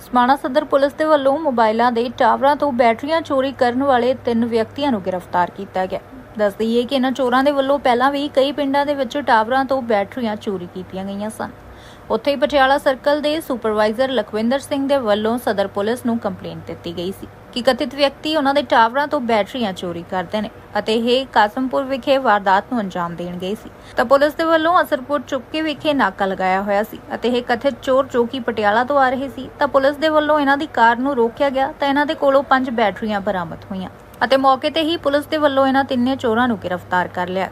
ਸਮਾਣਾ ਸਦਰ ਪੁਲਿਸ ਦੇ ਵੱਲੋਂ ਮੋਬਾਈਲਾਂ ਦੇ ਟਾਵਰਾਂ ਤੋਂ ਬੈਟਰੀਆਂ ਚੋਰੀ ਕਰਨ ਵਾਲੇ ਤਿੰਨ ਵਿਅਕਤੀਆਂ ਨੂੰ ਗ੍ਰਿਫਤਾਰ ਕੀਤਾ ਗਿਆ। ਦੱਸ ਦਈਏ ਕਿ ਇਹਨਾਂ ਚੋਰਾਂ ਦੇ ਵੱਲੋਂ ਪਹਿਲਾਂ ਵੀ ਕਈ ਪਿੰਡਾਂ ਦੇ ਵਿੱਚ ਟਾਵਰਾਂ ਤੋਂ ਬੈਟਰੀਆਂ ਚੋਰੀ ਕੀਤੀਆਂ ਗਈਆਂ ਸਨ। ਉੱਥੇ ਹੀ ਪਟਿਆਲਾ ਸਰਕਲ ਦੇ ਸੁਪਰਵਾਈਜ਼ਰ ਲਖਵਿੰਦਰ ਸਿੰਘ ਦੇ ਵੱਲੋਂ ਸਦਰ ਪੁਲਿਸ ਨੂੰ ਕੰਪਲੇਂਟ ਦਿੱਤੀ ਗਈ ਸੀ ਕਿ ਕਥਿਤ ਵਿਅਕਤੀ ਉਹਨਾਂ ਦੇ ਟਾਵਰਾਂ ਤੋਂ ਬੈਟਰੀਆਂ ਚੋਰੀ ਕਰਦੇ ਨੇ ਅਤੇ ਇਹ ਕਾਸਮਪੁਰ ਵਿਖੇ ਵਾਰਦਾਤ ਨੂੰ ਅੰਜਾਮ ਦੇਣ ਗਏ ਸੀ। ਤਾਂ ਪੁਲਿਸ ਦੇ ਵੱਲੋਂ ਅਸਰਪੁਰ ਚੁੱਕੇ ਵਿਖੇ ਨਾਕਾ ਲਗਾਇਆ ਹੋਇਆ ਸੀ ਅਤੇ ਇਹ ਕਥਿਤ ਚੋਰ ਜੋ ਕਿ ਪਟਿਆਲਾ ਤੋਂ ਆ ਰਹੇ ਸੀ, ਤਾਂ ਪੁਲਿਸ ਦੇ ਵੱਲੋਂ ਇਹਨਾਂ ਦੀ ਕਾਰ ਨੂੰ ਰੋਕਿਆ ਗਿਆ ਤਾਂ ਇਹਨਾਂ ਦੇ ਕੋਲੋਂ ਪੰਜ ਬੈਟਰੀਆਂ ਬਰਾਮਦ ਹੋਈਆਂ ਅਤੇ ਮੌਕੇ ਤੇ ਹੀ ਪੁਲਿਸ ਦੇ ਵੱਲੋਂ ਇਹਨਾਂ ਤਿੰਨੇ ਚੋਰਾਂ ਨੂੰ ਗ੍ਰਿਫਤਾਰ ਕਰ ਲਿਆ।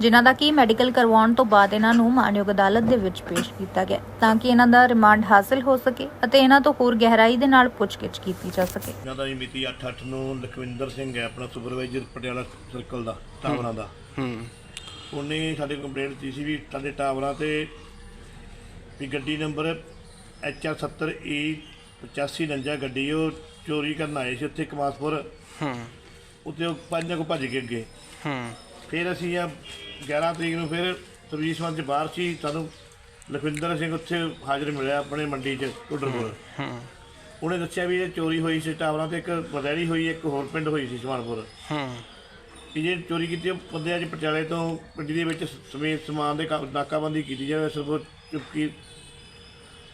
ਜਿਨ੍ਹਾਂ ਦਾ ਕੀ ਮੈਡੀਕਲ ਕਰਵਾਉਣ ਤੋਂ ਬਾਅਦ ਇਹਨਾਂ ਨੂੰ ਮਾਨਯੋਗ ਅਦਾਲਤ ਦੇ ਵਿੱਚ ਪੇਸ਼ ਕੀਤਾ ਗਿਆ ਤਾਂ ਕਿ ਇਹਨਾਂ ਦਾ ਰਿਮਾਂਡ ਹਾਸਲ ਹੋ ਸਕੇ ਅਤੇ ਇਹਨਾਂ ਤੋਂ ਹੋਰ ਗਹਿਰਾਈ ਦੇ ਨਾਲ ਪੁੱਛਗਿੱਛ ਕੀਤੀ ਜਾ ਸਕੇ। ਇਹਨਾਂ ਦਾ ਜੀ ਮਿਤੀ 8-8 ਨੂੰ ਲਖਵਿੰਦਰ ਸਿੰਘ ਹੈ ਆਪਣਾ ਸੁਪਰਵਾਈਜ਼ਰ ਪਟਿਆਲਾ ਸਰਕਲ ਦਾ ਟਾਵਰਾਂ ਦਾ। ਹੂੰ। ਉਹਨੇ ਸਾਡੇ ਕੰਪਲੇਂਟ ਦਿੱਤੀ ਸੀ ਵੀ ਸਾਡੇ ਟਾਵਰਾਂ ਤੇ ਵੀ ਗੱਡੀ ਨੰਬਰ HR70E 8549 ਗੱਡੀ ਉਹ ਚੋਰੀ ਕਰਨ ਆਏ ਸੀ ਉੱਥੇ ਕਮਾਸਪੁਰ। ਹੂੰ। ਉੱਥੇ ਉਹ ਪੰਜਾਂ ਕੋ ਭੱਜ ਕੇ ਅੱਗੇ। ਹੂੰ। ਫਿਰ ਅਸੀਂ ਆ 11 ਤਰੀਕ ਨੂੰ ਫਿਰ ਸਰਵਿਸ ਵੱਲ ਚ ਬਾਹਰ ਸੀ ਸਾਨੂੰ ਲਖਵਿੰਦਰ ਸਿੰਘ ਉੱਥੇ ਹਾਜ਼ਰ ਮਿਲਿਆ ਆਪਣੇ ਮੰਡੀ 'ਚ ਢੁੱਡਰਪੁਰ ਹੂੰ ਉਹਨੇ ਦੱਸਿਆ ਵੀ ਇਹ ਚੋਰੀ ਹੋਈ ਸੀ ਟਾਵਰਾਂ ਤੇ ਇੱਕ ਬਰੈਲੀ ਹੋਈ ਇੱਕ ਹੋਰ ਪਿੰਡ ਹੋਈ ਸੀ ਸੁਹਾਨਪੁਰ ਹੂੰ। ਕਿ ਜੇ ਚੋਰੀ ਕੀਤੀ ਉਹ ਬੰਦੇ ਅੱਜ ਪਟਿਆਲੇ ਤੋਂ ਗੱਡੀ ਦੇ ਵਿੱਚ ਸਮੇਤ ਸਮਾਨ ਦੇ ਕਾ- ਨਾਕਾਬੰਦੀ ਕੀਤੀ ਜਾਵੇ ਸਿਰਫ ਚੁੱਕੀ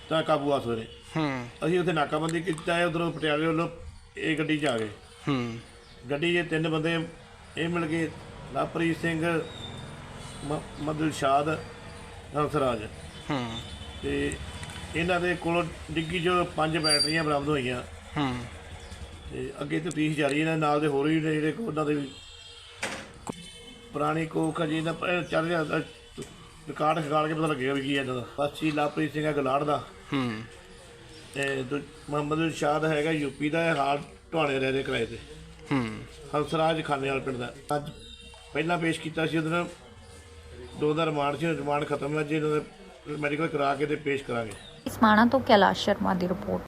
ਤਾਂ ਕਾਬੂ ਆ ਸਕਦੇ ਹੂੰ। ਅਸੀਂ ਉੱਥੇ ਨਾਕਾਬੰਦੀ ਕੀਤਾ ਹੈ ਉਧਰੋਂ ਪਟਿਆਲੇ ਵੱਲੋਂ ਇਹ ਗੱਡੀ 'ਚ ਆ ਗਏ। ਹੂੰ। ਗੱਡੀ 'ਚ ਤਿੰਨ ਬੰਦੇ ਇਹ ਮਿਲ ਗਏ। ਲਵਪ੍ਰੀਤ ਸਿੰਘ ਮ- ਮਦਲ ਸ਼ਾਦ ਹੰਸਰਾਜ। ਹੂੰ। ਤੇ ਇਹਨਾਂ ਦੇ ਕੋਲੋਂ ਡਿੱਗੀ 'ਚੋਂ ਪੰਜ ਬੈਟਰੀਆਂ ਬਰਾਮਦ ਹੋਈਆਂ। ਹੂੰ। ਤੇ ਅੱਗੇ ਤਫਤੀਸ਼ ਜਾਰੀ ਹੈ ਨਾਲ ਦੇ ਹੋਰ ਵੀ ਨੇ ਜਿਹੜੇ ਉਹਨਾਂ ਦੇ ਵੀ ਪੁਰਾਣੀ ਕੋਖ ਅਜੇ ਦਾ ਚੱਲ ਰਿਹਾ ਰਿਕਾਰਡ ਖਗਾਲ ਕੇ ਪਤਾ ਲੱਗੇਗਾ ਵੀ ਕੀ ਹੈ ਇਹਨਾਂ ਦਾ। ਬਾਸੀ ਲਾਪ੍ਰੀਤ ਸਿੰਘ ਗਲਾੜ ਦਾ। ਹੂੰ। ਤੇ ਮੁਹੰਮਦ ਸ਼ਾਦ ਹੈਗਾ ਯੂਪੀ ਦਾ ਹਾਲ ਢਵਾਣੇ ਰਹਿ ਦੇ ਕਿਰਾਏ ਤੇ। ਹੂੰ। ਹੰਸਰਾਜ ਖਾਨੇਵਾਲ ਪਿੰਡ ਦਾ। ਅੱਜ ਪਹਿਲਾਂ ਪੇਸ਼ ਕੀਤਾ ਸੀ ਉਹਦੇ ਨਾਲ। ਦੋ ਦਾ ਰਿਮਾਂਡ ਸੀ, ਰਿਮਾਂਡ ਖਤਮ ਹੈ। ਜੇ ਇਹਨਾਂ ਦੇ ਮੈਡੀਕਲ ਕਰਾ ਕੇ ਤੇ ਪੇਸ਼ ਕਰਾਂਗੇ। ਸਮਾਣਾ ਤੋਂ ਕੈਲਾਸ਼ ਸ਼ਰਮਾ ਦੀ ਰਿਪੋਰਟ।